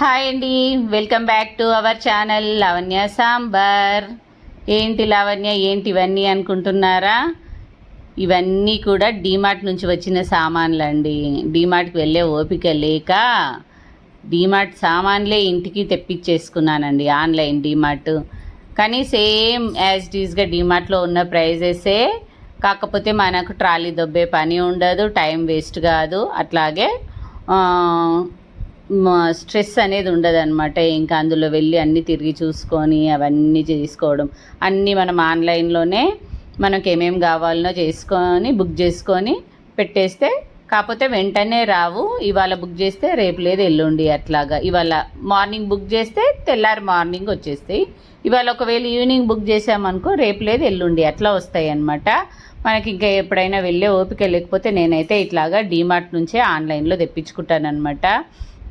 Hi అండి. Welcome back to our channel Lavanya sambar. ఏంటి లావణ్య ఏంటి ఇవన్నీ అనుకుంటున్నారా? ఇవన్నీ కూడా డీమార్ట్ నుంచి వచ్చిన సామాన్లు అండి డీమార్ట్కి వెళ్ళే ఓపిక లేక డీమార్ట్ సామాన్లే ఇంటికి తెప్పించేసుకున్నానండి ఆన్లైన్ డీమార్ట్. కానీ సేమ్ యాజ్ టీజ్గా డీమార్ట్లో ఉన్న ప్రైజెసే. కాకపోతే మనకు ట్రాలీ దొబ్బే పని ఉండదు టైం వేస్ట్ కాదు. అట్లాగే స్ట్రెస్ అనేది ఉండదు అనమాట ఇంకా అందులో వెళ్ళి అన్నీ తిరిగి చూసుకొని అవన్నీ చేసుకోవడం. అన్నీ మనం ఆన్లైన్లోనే మనకి ఏమేమి కావాలనో చేసుకొని బుక్ చేసుకొని పెట్టేస్తే కాకపోతే వెంటనే రావు. ఇవాళ బుక్ చేస్తే రేపు లేదు ఎల్లుండి అట్లాగా. ఇవాళ మార్నింగ్ బుక్ చేస్తే తెల్లారి మార్నింగ్ వచ్చేస్తాయి. ఇవాళ ఒకవేళ ఈవినింగ్ బుక్ చేసామనుకో రేపు లేదు ఎల్లుండి అట్లా వస్తాయి అన్నమాట మనకి ఇంకా ఎప్పుడైనా వెళ్ళే ఓపిక లేకపోతే నేనైతే ఇట్లాగా డీమార్ట్ నుంచే ఆన్లైన్లో తెప్పించుకుంటానమాట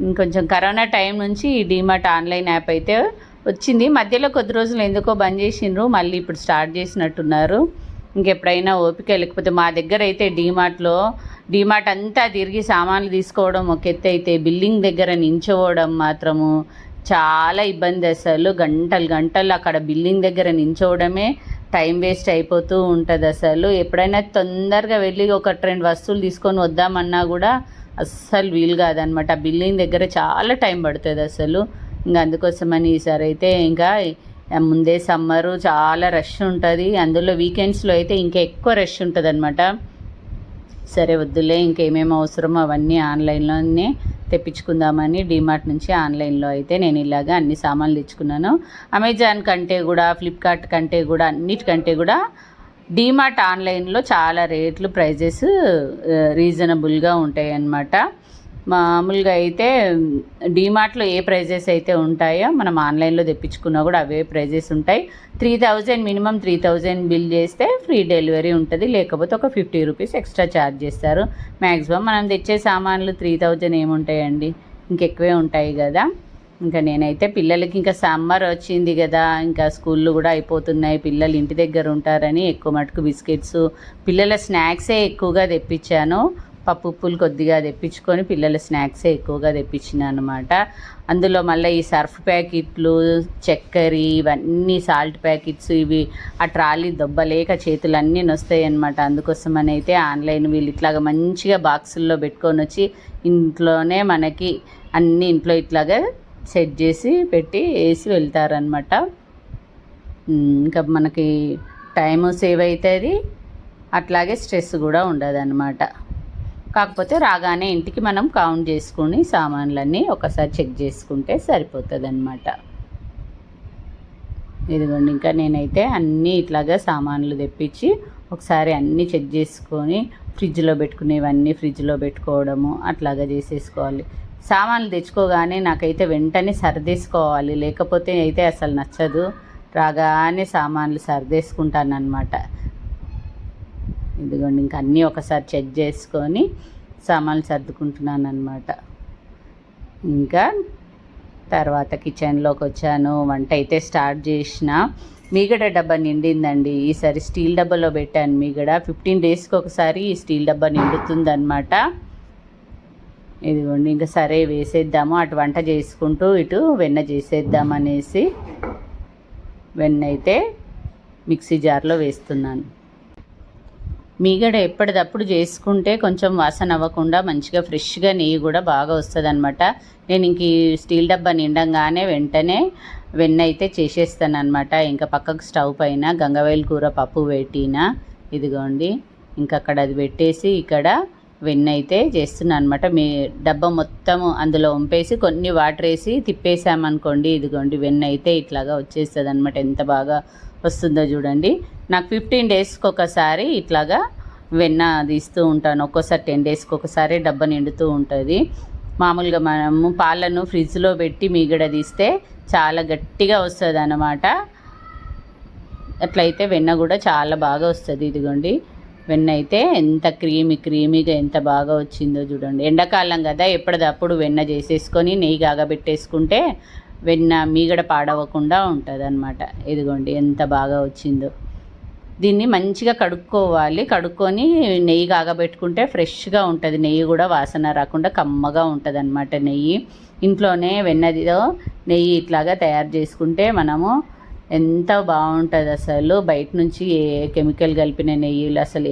ఇంకొంచెం కరోనా టైం నుంచి ఈ డీమార్ట్ ఆన్లైన్ యాప్ అయితే వచ్చింది. మధ్యలో కొద్ది రోజులు ఎందుకో బంద్ చేసిండ్రు మళ్ళీ ఇప్పుడు స్టార్ట్ చేసినట్టున్నారు. ఇంకెప్పుడైనా ఓపిక లేకపోతే మా దగ్గర అయితే డీమార్ట్లో డీమార్ట్ అంతా తిరిగి సామాన్లు తీసుకోవడం ఒక ఎత్తు అయితే బిల్డింగ్ దగ్గర నించోవడం మాత్రము చాలా ఇబ్బంది అసలు. గంటలు గంటలు అక్కడ బిల్డింగ్ దగ్గర నించోవడమే టైం వేస్ట్ అయిపోతూ ఉంటుంది అసలు. ఎప్పుడైనా తొందరగా వెళ్ళి ఒక రెండు వస్తువులు తీసుకొని వద్దామన్నా కూడా అస్సలు వీలు కాదనమాట ఆ బిల్లింగ్ దగ్గర చాలా టైం పడుతుంది అసలు. ఇంకా అందుకోసమని ఈసారి అయితే ఇంకా ముందే సమ్మరు చాలా రష్ ఉంటుంది. అందులో వీకెండ్స్లో అయితే ఇంకా ఎక్కువ రష్ ఉంటుంది అనమాట సరే వద్దులే ఇంకేమేమి అవసరమో అవన్నీ ఆన్లైన్లోనే తెప్పించుకుందామని డిమార్ట్ నుంచి ఆన్లైన్లో అయితే నేను ఇలాగా అన్ని సామాన్లు తెచ్చుకున్నాను. అమెజాన్ కంటే కూడా ఫ్లిప్కార్ట్ కంటే కూడా అన్నిటికంటే కూడా డీమార్ట్ ఆన్లైన్లో చాలా రేట్లు ప్రైజెస్ రీజనబుల్గా ఉంటాయి అన్నమాట మామూలుగా అయితే డీమార్ట్లో ఏ ప్రైజెస్ అయితే ఉంటాయో మనం ఆన్లైన్లో తెప్పించుకున్నా కూడా అవే ప్రైజెస్ ఉంటాయి. Three thousand minimum three thousand bill చేస్తే ఫ్రీ డెలివరీ ఉంటుంది. లేకపోతే ఒక ఫిఫ్టీ రూపీస్ ఎక్స్ట్రా ఛార్జ్ చేస్తారు. మ్యాక్సిమం మనం తెచ్చే సామాన్లు త్రీ థౌజండ్ ఏముంటాయండి? ఇంకెక్కువే ఉంటాయి కదా. ఇంకా నేనైతే పిల్లలకి ఇంకా సమ్మర్ వచ్చింది కదా ఇంకా స్కూళ్ళు కూడా అయిపోతున్నాయి పిల్లలు ఇంటి దగ్గర ఉంటారని ఎక్కువ మటుకు బిస్కెట్స్ పిల్లల స్నాక్సే ఎక్కువగా తెప్పించాను. పప్పు ఉప్పులు కొద్దిగా తెప్పించుకొని పిల్లల స్నాక్సే ఎక్కువగా తెప్పించిన అనమాట అందులో మళ్ళీ ఈ సర్ఫ్ ప్యాకెట్లు చక్కెర ఇవన్నీ సాల్ట్ ప్యాకెట్స్ ఇవి ఆ ట్రాలీ దొబ్బలేక చేతులు అన్నీ నొస్తాయి అనమాట అందుకోసమని అయితే ఆన్లైన్ వీళ్ళు ఇట్లాగా మంచిగా బాక్సుల్లో పెట్టుకొని వచ్చి ఇంట్లోనే మనకి అన్ని ఇంట్లో ఇట్లాగా సెట్ చేసి పెట్టి వేసి వెళ్తారనమాట ఇంకా మనకి టైము సేవ్ అవుతుంది అట్లాగే స్ట్రెస్ కూడా ఉండదన్నమాట. కాకపోతే రాగానే ఇంటికి మనం కౌంట్ చేసుకుని సామాన్లన్నీ ఒకసారి చెక్ చేసుకుంటే సరిపోతుంది అనమాట ఇదిగోండి ఇంకా నేనైతే అన్నీ ఇట్లాగా సామాన్లు తెప్పించి ఒకసారి అన్నీ చెక్ చేసుకొని ఫ్రిడ్జ్లో పెట్టుకునేవన్నీ ఫ్రిడ్జ్లో పెట్టుకోవడము అట్లాగా చేసేసుకోవాలి. సామాన్లు తెచ్చుకోగానే నాకైతే వెంటనే సర్దేసుకోవాలి. లేకపోతే అయితే అసలు నచ్చదు. రాగానే సామాన్లు సర్దేసుకుంటానమాట ఇదిగోండి ఇంకా అన్నీ ఒకసారి చెక్ చేసుకొని సామాన్లు సర్దుకుంటున్నాను అనమాట ఇంకా తర్వాత కిచెన్లోకి వచ్చాను. వంట అయితే స్టార్ట్ చేసిన. మీగడ డబ్బా నిండిందండి. ఈసారి స్టీల్ డబ్బాలో పెట్టాను. మీగడ ఫిఫ్టీన్ డేస్కి ఒకసారి ఈ స్టీల్ డబ్బా నిండుతుందన్నమాట. ఇదిగోండి ఇంకా సరే వేసేద్దాము. అటు వంట చేసుకుంటూ ఇటు వెన్న చేసేద్దాం అనేసి వెన్న అయితే మిక్సీ జార్లో వేస్తున్నాను. మీగడ ఎప్పటిదప్పుడు చేసుకుంటే కొంచెం వాసన అవ్వకుండా మంచిగా ఫ్రెష్గా నెయ్యి కూడా బాగా వస్తుంది అనమాట నేను ఇంక ఈ స్టీల్ డబ్బా నిండంగానే వెంటనే వెన్న అయితే చేసేస్తాను అనమాట ఇంకా పక్కకు స్టవ్ పైన గంగవేలు కూర పప్పు పెట్టిన ఇదిగోండి ఇంకా అక్కడ అది పెట్టేసి ఇక్కడ వెన్న అయితే చేస్తున్నాను అనమాట మీ డబ్బా మొత్తము అందులో వంపేసి కొన్ని వాటర్ వేసి తిప్పేసామనుకోండి ఇదిగోండి వెన్న అయితే ఇట్లాగా వచ్చేస్తుంది అనమాట ఎంత బాగా వస్తుందో చూడండి. నాకు ఫిఫ్టీన్ డేస్కి ఒకసారి ఇట్లాగా వెన్న తీస్తూ ఉంటాను. ఒక్కోసారి టెన్ డేస్కి ఒకసారి డబ్బా నిండుతూ ఉంటుంది. మామూలుగా మనము పాలను ఫ్రిడ్జ్లో పెట్టి మీగడ తీస్తే చాలా గట్టిగా వస్తుంది అన్నమాట అట్లయితే వెన్న కూడా చాలా బాగా వస్తుంది ఇదిగోండి. వెన్న అయితే ఎంత క్రీమీ క్రీమీగా ఎంత బాగా వచ్చిందో చూడండి. ఎండాకాలం కదా ఎప్పటిదప్పుడు వెన్న చేసేసుకొని నెయ్యి కాగబెట్టేసుకుంటే వెన్న మీగడ పాడవకుండా ఉంటుంది అనమాట ఇదిగోండి ఎంత బాగా వచ్చిందో. దీన్ని మంచిగా కడుక్కోవాలి. కడుక్కొని నెయ్యి కాగబెట్టుకుంటే ఫ్రెష్గా ఉంటుంది. నెయ్యి కూడా వాసన రాకుండా కమ్మగా ఉంటుంది అనమాట నెయ్యి. ఇంట్లోనే వెన్నదిలో నెయ్యి ఇట్లాగా తయారు చేసుకుంటే మనము ఎంత బాగుంటుంది అసలు. బయట నుంచి ఏ కెమికల్ కలిపిన నెయ్యిలు అసలు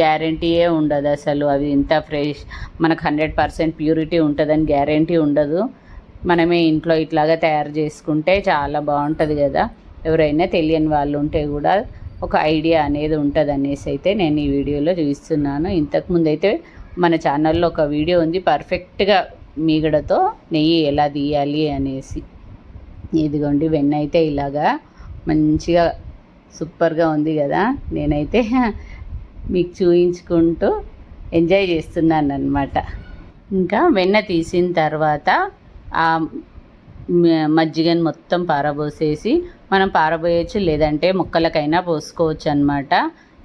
గ్యారంటీయే ఉండదు అసలు. అవి ఇంత ఫ్రెష్ మనకు హండ్రెడ్ పర్సెంట్ ప్యూరిటీ ఉంటుందని గ్యారంటీ ఉండదు. మనమే ఇంట్లో ఇట్లాగా తయారు చేసుకుంటే చాలా బాగుంటుంది కదా. ఎవరైనా తెలియని వాళ్ళు ఉంటే కూడా ఒక ఐడియా అనేది ఉంటుంది అనేసి అయితే నేను ఈ వీడియోలో చూపిస్తున్నాను. ఇంతకుముందు అయితే మన ఛానల్లో ఒక వీడియో ఉంది పర్ఫెక్ట్గా మీగడతో నెయ్యి ఎలా తీయాలి అనేసి. ఇదిగోండి వెన్న అయితే ఇలాగా మంచిగా సూపర్గా ఉంది కదా. నేనైతే మీకు చూయించుకుంటూ ఎంజాయ్ చేస్తున్నాను అనమాట ఇంకా వెన్న తీసిన తర్వాత ఆ మజ్జిగని మొత్తం పారబోసేసి మనం పారబోయచ్చు లేదంటే మొక్కలకైనా పోసుకోవచ్చు అనమాట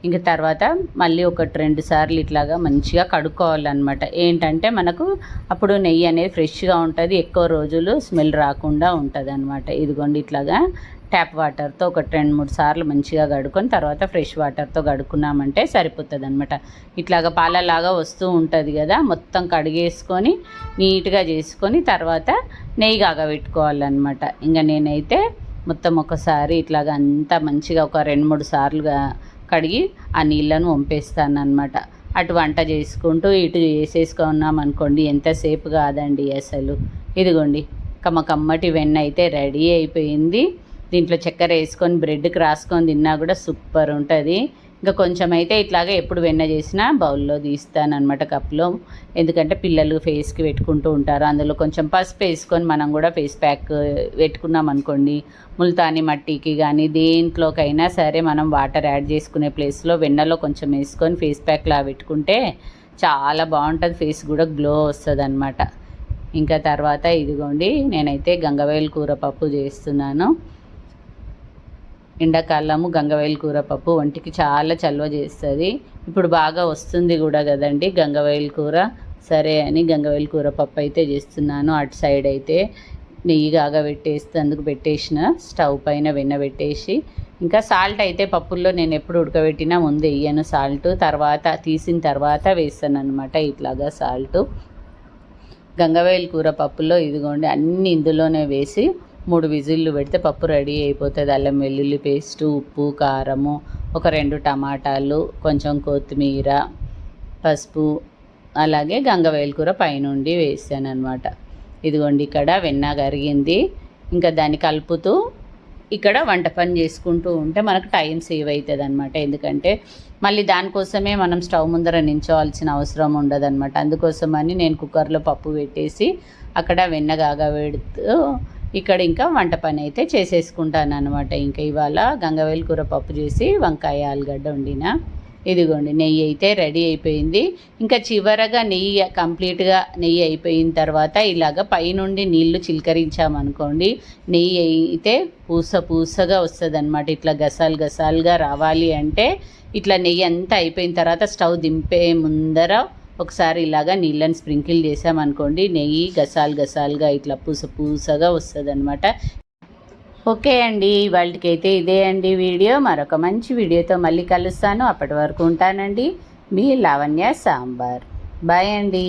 ఇంక తర్వాత మళ్ళీ ఒకటి రెండు సార్లు ఇట్లాగా మంచిగా కడుక్కోవాలన్నమాట. ఏంటంటే మనకు అప్పుడు నెయ్యి అనేది ఫ్రెష్గా ఉంటుంది ఎక్కువ రోజులు స్మెల్ రాకుండా ఉంటుంది అనమాట ఇదిగోండి ఇట్లాగా ట్యాప్ వాటర్తో ఒక రెండు మూడు సార్లు మంచిగా కడుక్కొని తర్వాత ఫ్రెష్ వాటర్తో కడుక్కున్నామంటే సరిపోతుంది అనమాట ఇట్లాగా పాలలాగా వస్తూ ఉంటుంది కదా మొత్తం కడిగేసుకొని నీట్గా చేసుకొని తర్వాత నెయ్యి కాగబెట్టుకోవాలన్నమాట. ఇంకా నేనైతే మొత్తం ఒకసారి ఇట్లాగా అంతా మంచిగా ఒక రెండు మూడు సార్లుగా కడిగి ఆ నీళ్ళను వంపేస్తాను అనమాట అటు వంట చేసుకుంటూ ఇటు చేసేసుకున్నాం అనుకోండి ఎంతసేపు కాదండి అసలు. ఇదిగోండి కమ్మ కమ్మటి వెన్న అయితే రెడీ అయిపోయింది. దీంట్లో చక్కెర వేసుకొని బ్రెడ్కి రాసుకొని తిన్నా కూడా సూపర్ ఉంటుంది. ఇంకా కొంచెం అయితే ఇట్లాగే ఎప్పుడు వెన్న చేసినా బౌల్లో తీస్తాను అనమాట కప్లో ఎందుకంటే పిల్లలు ఫేస్కి పెట్టుకుంటూ ఉంటారు. అందులో కొంచెం పసుపు వేసుకొని మనం కూడా ఫేస్ ప్యాక్ పెట్టుకున్నాం అనుకోండి. ముల్తాని మట్టికి కానీ దేంట్లోకైనా సరే మనం వాటర్ యాడ్ చేసుకునే ప్లేస్లో వెన్నలో కొంచెం వేసుకొని ఫేస్ ప్యాక్లా పెట్టుకుంటే చాలా బాగుంటుంది. ఫేస్ కూడా గ్లో వస్తుంది అనమాట ఇంకా తర్వాత ఇదిగోండి నేనైతే గంగవేలు కూర పప్పు చేస్తున్నాను. ఎండాకాలము గంగవైల్ కూర పప్పు ఒంటికి చాలా చల్వ చేస్తుంది. ఇప్పుడు బాగా వస్తుంది కూడా కదండి గంగవైల్ కూర. సరే అని గంగవైల్ కూర పప్పు అయితే చేస్తున్నాను. అటు సైడ్ అయితే నెయ్యి కాగా పెట్టేస్తే అందుకు పెట్టేసిన స్టవ్ పైన వెన్న పెట్టేసి. ఇంకా సాల్ట్ అయితే పప్పుల్లో నేను ఎప్పుడు ఉడకబెట్టినా ముందు వేయను సాల్ట్. తర్వాత తీసిన తర్వాత వేస్తాను అనమాట ఇట్లాగా సాల్ట్. గంగవేలు కూర పప్పులో ఇదిగోండి అన్ని ఇందులోనే వేసి మూడు విజిల్లు పెడితే పప్పు రెడీ అయిపోతుంది. అల్లం వెల్లుల్లి పేస్టు ఉప్పు కారము ఒక రెండు టమాటాలు కొంచెం కొత్తిమీర పసుపు అలాగే గంగవేలు కూర పైనుండి వేసాను అనమాట ఇదిగోండి ఇక్కడ వెన్న కరిగింది. ఇంకా దాన్ని కలుపుతూ ఇక్కడ వంట పని చేసుకుంటూ ఉంటే మనకు టైం సేవ్ అవుతుంది అనమాట ఎందుకంటే మళ్ళీ దానికోసమే మనం స్టవ్ ముందర నించోవాల్సిన అవసరం ఉండదన్నమాట. అందుకోసమని నేను కుక్కర్లో పప్పు పెట్టేసి అక్కడ వెన్నగాగా పెడుతూ ఇక్కడ ఇంకా వంట పని అయితే చేసేసుకుంటాను అనమాట ఇంకా ఇవాళ గంగవేలు కూర పప్పు చేసి వంకాయ ఆలుగడ్డ వండిన. ఇదిగోండి నెయ్యి అయితే రెడీ అయిపోయింది. ఇంకా చివరగా నెయ్యి కంప్లీట్గా నెయ్యి అయిపోయిన తర్వాత ఇలాగ పైనుండి నీళ్ళు చిలకరించామనుకోండి నెయ్యి అయితే పూస పూసగా వస్తుంది అనమాట ఇట్లా గసాలు గసాలుగా రావాలి అంటే ఇట్లా నెయ్యి అంతా అయిపోయిన తర్వాత స్టవ్ దింపే ముందర ఒకసారి ఇలాగా నీళ్ళని స్ప్రింకిల్ చేసామనుకోండి నెయ్యి గసాలు గసాలుగా ఇట్లా పూస పూసగా వస్తుంది అనమాట ఓకే అండి వాళ్ళకైతే ఇదే అండి వీడియో. మరొక మంచి వీడియోతో మళ్ళీ కలుస్తాను. అప్పటి వరకు ఉంటానండి. మీ లావణ్య సాంబార్. బాయ్ అండి.